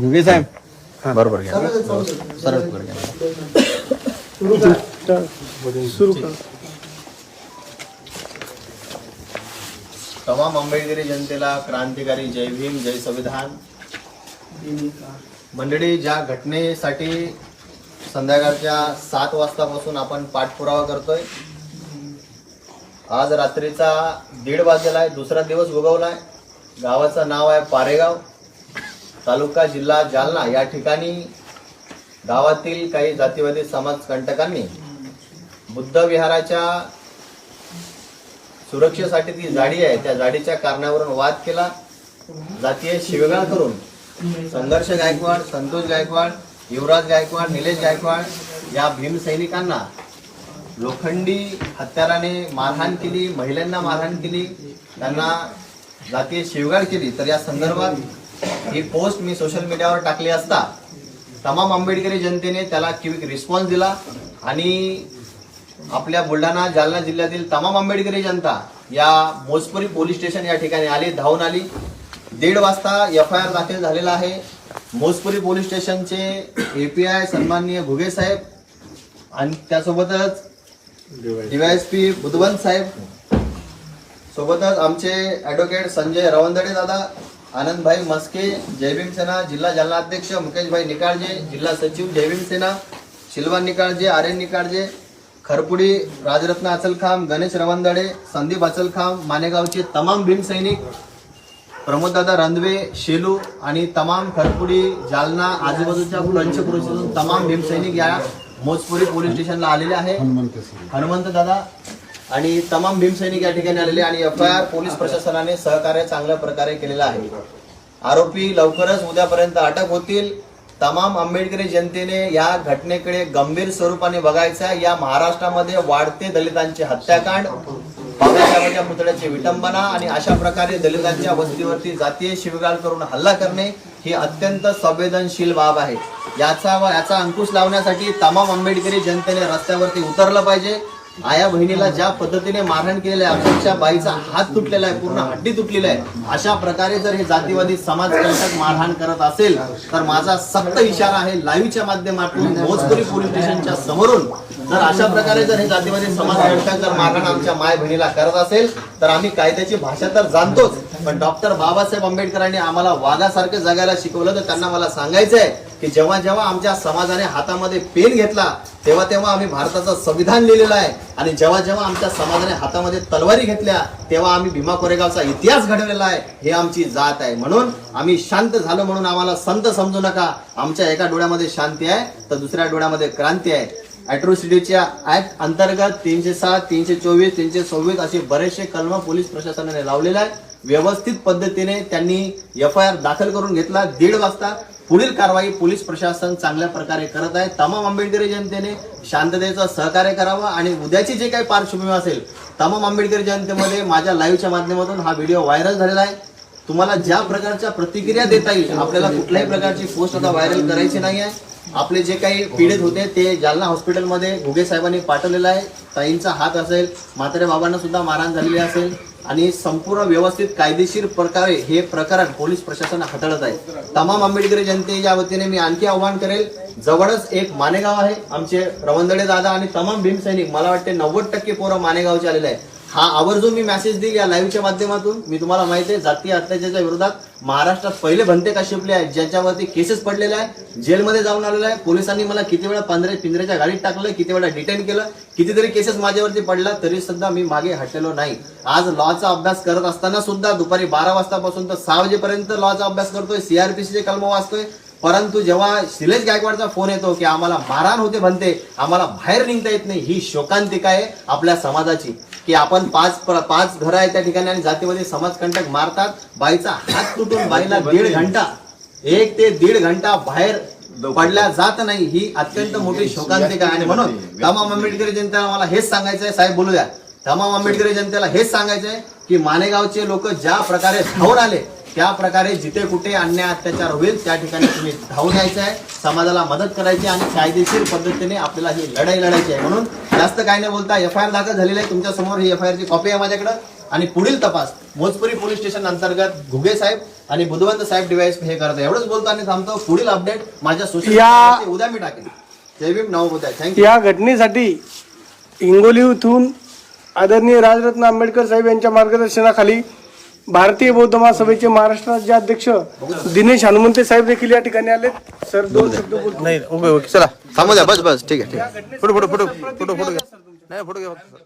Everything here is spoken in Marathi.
घुगे साहेब. बरोबर घ्या. सरळ घ्या सुरू कर. तमाम आंबेडकरी जनतेला क्रांतिकारी जय भीम जय संविधान. मंडळी ज्या घटनेसाठी संध्याकाळच्या सात वाजतापासून आपण पाठपुरावा करतोय आज रात्रीचा दीड वाजलेला आहे दुसरा दिवस उगवलाय गावाचं नाव आहे पारेगाव. तालुका जिल्हा जालना. या ठिकाणी गावातील काही जातीवादी समाजकंटकांनी बुद्ध विहाराच्या सुरक्षेसाठी ती जाडी आहे. त्या जाडीच्या कारणावरून वाद केला. जातीय शिवगाळ करून संघर्ष गायकवाड संतोष गायकवाड युवराज गायकवाड निलेश गायकवाड या भीम सैनिकांना लोखंडी हत्याराने मारहाण केली महिलांना मारहाण केली. त्यांना जातीय शिवगाळ केली तर या संदर्भात ही पोस्ट मी सोशल मीडियावर टाकली असता तमाम आंबेडकरी जनतेने त्याला क्विक रिस्पॉन्स दिला आणि आपल्या बुलढाणा जालना जिल्ह्यातील तमाम आंबेडकरी जनता या मोजपुरी पोलीस स्टेशन या ठिकाणी आली धावून आली. दीड वाजता एफ आय आर दाखल झालेला आहे. मोजपुरी पोलीस स्टेशनचे एपीआय सन्माननीय घुगे साहेब आणि त्यासोबतच डीवायएसपी बुधवंत साहेब सोबतच आमचे ॲडव्होकेट संजय रवंदडे दादा आनंदभाई मस्के जयभीम सेना जिल्हा जालना अध्यक्ष मुकेशभाई निकाळजे जिल्हा सचिव जयभीम सेना शिलवान निकाळजे आर एन निकाळजे खरपुडी राजरत्न अचलखाम गणेश रवंदडे संदीप अचलखाम मानेगावचे तमाम भीम सैनिक प्रमोददादा रंधवे शेलू आणि तमाम खरपुडी जालना आजूबाजूच्या पंचक्रोशीतून तमाम भीमसैनिक या मोजपुरी पोलीस स्टेशनला आलेले आहे. हनुमंत दादा आणि तमाम भीमसैनिक या ठिकाणी आलेले आणि एफ आय आर पोलीस प्रशासनाने सहकार्य चांगल्या प्रकारे केलेलं आहे. आरोपी लवकरच उद्यापर्यंत अटक होतील. तमाम आंबेडकरी जनतेने या घटनेकडे गंभीर स्वरूपाने बघायचं या महाराष्ट्रामध्ये वाढते दलितांचे हत्याकांड बाबासाहेबांच्या पुतळ्याची विटंबना आणि अशा प्रकारे दलितांच्या वस्तीवरती जातीय शिवगाळ करून हल्ला करणे ही अत्यंत संवेदनशील बाब आहे. याचा व याचा अंकुश लावण्यासाठी तमाम आंबेडकरी जनतेने रस्त्यावरती उतरलं पाहिजे. आया बहिणीला ज्या पद्धतीने मारहाण केलेलं आहे अक्षरशः बाईचा हात तुटलेला आहे पूर्ण हड्डी तुटलेली आहे. अशा प्रकारे जर हे जातीवादी समाज कंटक मारहाण करत असेल तर माझा सक्त इशारा आहे लाईव्हच्या माध्यमातून भोजपुरी पोलीस स्टेशनच्या समोरून जर अशा प्रकारे जर हे जातीमध्ये समाजकंटक जर मारहाण आमच्या माय बहिणीला करत असेल तर आम्ही कायद्याची भाषा तर जाणतोच. पण डॉक्टर बाबासाहेब आंबेडकरांनी आम्हाला वाघासारखं जगायला शिकवलं तर त्यांना मला सांगायचं आहे की जेव्हा जेव्हा आमच्या समाजाने हातामध्ये पेन घेतला तेव्हा तेव्हा आम्ही भारताचं संविधान लिहिलेलं आहे. आणि जेव्हा जेव्हा आमच्या समाजाने हातामध्ये तलवारी घेतल्या तेव्हा आम्ही भीमा कोरेगावचा इतिहास घडवलेला आहे. हे आमची जात आहे. म्हणून आम्ही शांत झालो म्हणून आम्हाला संत समजू नका. आमच्या एका डोळ्यामध्ये शांती आहे तर दुसऱ्या डोळ्यामध्ये क्रांती आहे. ऍट्रोसिटीच्या ऍक्ट अंतर्गत तीनशे सात तीनशे चोवीस तीनशे सव्वीस असे बरेचसे कलम पोलीस प्रशासनाने लावलेले आहे व्यवस्थित पद्धतीने त्यांनी एफ आय आर दाखल करून घेतला. दीड वाजता पुढील कारवाई पोलीस प्रशासन चांगल्या प्रकारे करत आहे. तमाम आंबेडकरी जनतेने शांततेचं सहकार्य करावं आणि उद्याची जे काही पार्श्वभूमी असेल तमाम आंबेडकरी जनतेमध्ये माझ्या लाईव्हच्या माध्यमातून हा व्हिडिओ व्हायरल झालेला आहे. तुम्हाला ज्या प्रकारच्या प्रतिक्रिया देता येईल आपल्याला कुठल्याही प्रकारची पोस्ट आता व्हायरल करायची नाही आहे आपले जे काही पीडित होते ते जालना हॉस्पिटलमध्ये घुगे साहेबांनी पाठवलेलं आहे. ताईंचा हात असेल म्हातारे बाबांना सुद्धा मारहाण झालेली असेल आणि संपूर्ण व्यवस्थित कायदेशीर प्रकारे हे प्रकरण पोलीस प्रशासन हाताळत आहे. तमाम आंबेडकरी जनतेच्या वतीने मी आणखी आव्हान करेल जवळच एक मानेगाव आहे आमचे रवंदडे दादा आणि तमाम भीमसैनिक मला वाटते नव्वद टक्के पोरं मानेगावचे आलेले आहे हा आवर्जून मी मेसेज देईल या लाईव्हच्या माध्यमातून. मी तुम्हाला माहिती आहे जातीय अत्याचाराच्या विरोधात महाराष्ट्रात पहिले भंते का शिपले आहेत ज्याच्यावरती केसेस पडलेले आहे जेलमध्ये जाऊन आलेला आहे पोलिसांनी मला किती वेळा पंधरा पिंजऱ्याच्या गाडीत टाकलं किती वेळा डिटेन केलं कितीतरी केसेस माझ्यावरती पडला तरी सुद्धा मी मागे हटलेलो नाही. आज लॉचा अभ्यास करत असताना सुद्धा दुपारी बारा वाजतापासून तर सहा वाजेपर्यंत लॉचा अभ्यास करतोय सीआरपीसीचे कलम वाचतोय. परंतु जेव्हा शिलेश गायकवाडचा फोन येतो की आम्हाला मारहाण होते म्हणते आम्हाला बाहेर निघता येत नाही ही शोकांतिका आहे आपल्या समाजाची. की आपण पाच पाच घरं आहेत त्या ठिकाणी आणि जातीमध्ये समाजकंटक मारतात. बाईचा हात तुटून बाईला दीड घंटा एक ते दीड घंटा बाहेर पडल्या जात नाही. ही अत्यंत मोठी शोकांतिका आहे आणि म्हणून तमाम आंबेडकरी जनतेला मला हेच सांगायचं आहे. साहेब बोलू द्या तमाम आंबेडकरी जनतेला हेच सांगायचं आहे की मानेगावचे लोक ज्या प्रकारे धावून आले त्या प्रकारे जिथे कुठे अन्याय अत्याचार होईल त्या ठिकाणी तुम्ही धावून यायचं आहे. समाजाला मदत करायची आणि कायदेशीर पद्धतीने आपल्याला ही लढाई लढायची आहे. म्हणून जास्त काय नाही बोलता एफ आय आर दाखल झालेली आहे. तुमच्यासमोर ही एफ आय आरची कॉपी आहे माझ्याकडे. आणि पुढील तपास मोजपुरी पोलीस स्टेशन अंतर्गत घुगे साहेब आणि बुधवंत साहेब डिवाइस हे करत आहे. एवढंच बोलतो आणि थांबतो. पुढील अपडेट माझ्या सोशल उद्या मी टाकेन. जय भीम. नवबुद्ध थँक्यू या घटनेसाठी हिंगोली येथून आदरणीय राजरत्न आंबेडकर साहेब यांच्या मार्गदर्शनाखाली भारतीय बौद्ध महासभेचे महाराष्ट्र राज्य अध्यक्ष दिनेश हनुमंते साहेब देखील या ठिकाणी आले सर दोन शब्द बोलतो. नाही ओके ओके चला. थांबू द्या बस बस ठीक आहे ठीक आहे. Photo photo photo photo photo घ्या. नाही फोटो घ्या फक्त.